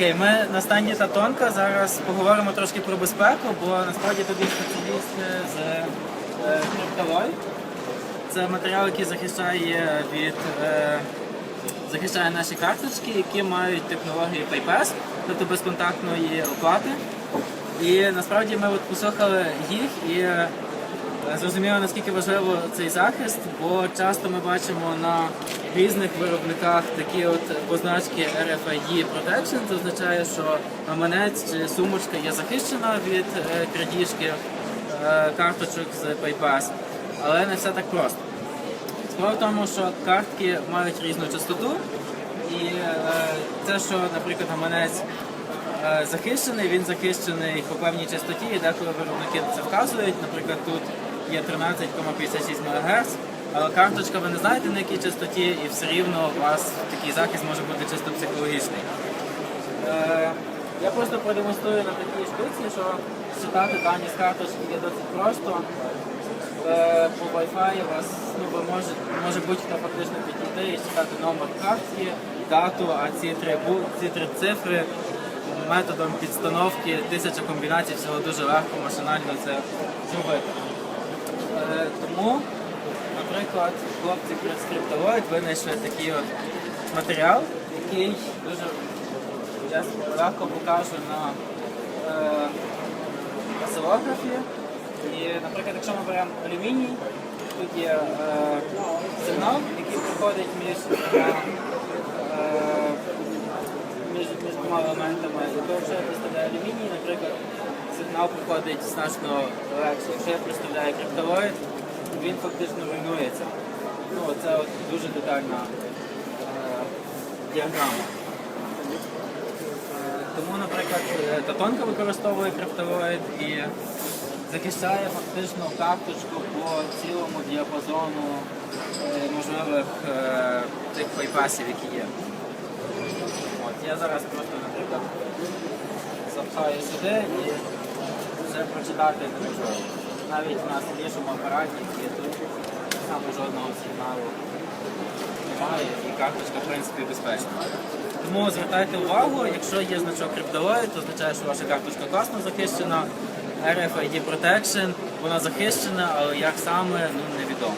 Окей, ми на стенді Татонка зараз поговоримо трошки про безпеку, бо насправді тут є спеціалісти з е, крипталой. Це матеріал, який захищає від е, захищає наші карточки, які мають технологію PayPass, тобто безконтактної оплати. І насправді ми от послухали їх і зрозуміли, наскільки важливо цей захист, бо часто ми бачимо на різних виробниках такі от позначки RFID Protection. Це означає, що гаманець чи сумочка є захищена від е, крадіжки е, карточок з PayPass. Але не все так просто. Справа в тому, що картки мають різну частоту, і е, те, що, наприклад, гаманець е, захищений, він захищений по певній частоті, і деколи виробники це вказують. Наприклад, тут є 13,56 МГц, але карточка ви не знаєте на якій частоті, і все рівно у вас такий захист може бути чисто психологічний. Е, Я просто продемонструю на такій штуці, що читати дані з карточки є досить просто. Е, По Wi-Fi у вас ну, ви може, може будь-хто фактично підійти і читати номер картки, дату, а ці три, ці три цифри методом підстановки тисяча комбінацій всього дуже легко машинально це зробити. Е, Тому, наприклад, хлопці з криптовоїд винайшли такий от матеріал, який дуже я легко покажу на е. І, наприклад, якщо ми беремо алюміній, тут є е, сигнал, який проходить між, е, е, між, двома елементами. І то, якщо я алюміній, наприклад, сигнал проходить значно легше. Якщо я представляю криптовоїд, він фактично руйнується. Ну, це от дуже детальна е, діаграма. Е, Тому, наприклад, е, Татонка використовує криптовоїд і захищає фактично карточку по цілому діапазону е, можливих е, тих пайпасів, які є. От, я зараз просто, наприклад, запхаю сюди і вже прочитати неможливо. Навіть на сильнішому апараті і тут саме жодного сигналу немає і карточка в принципі безпечна. Тому звертайте увагу, якщо є значок криптової, то означає, що ваша карточка класно захищена. RFID Protection, вона захищена, але як саме, ну невідомо.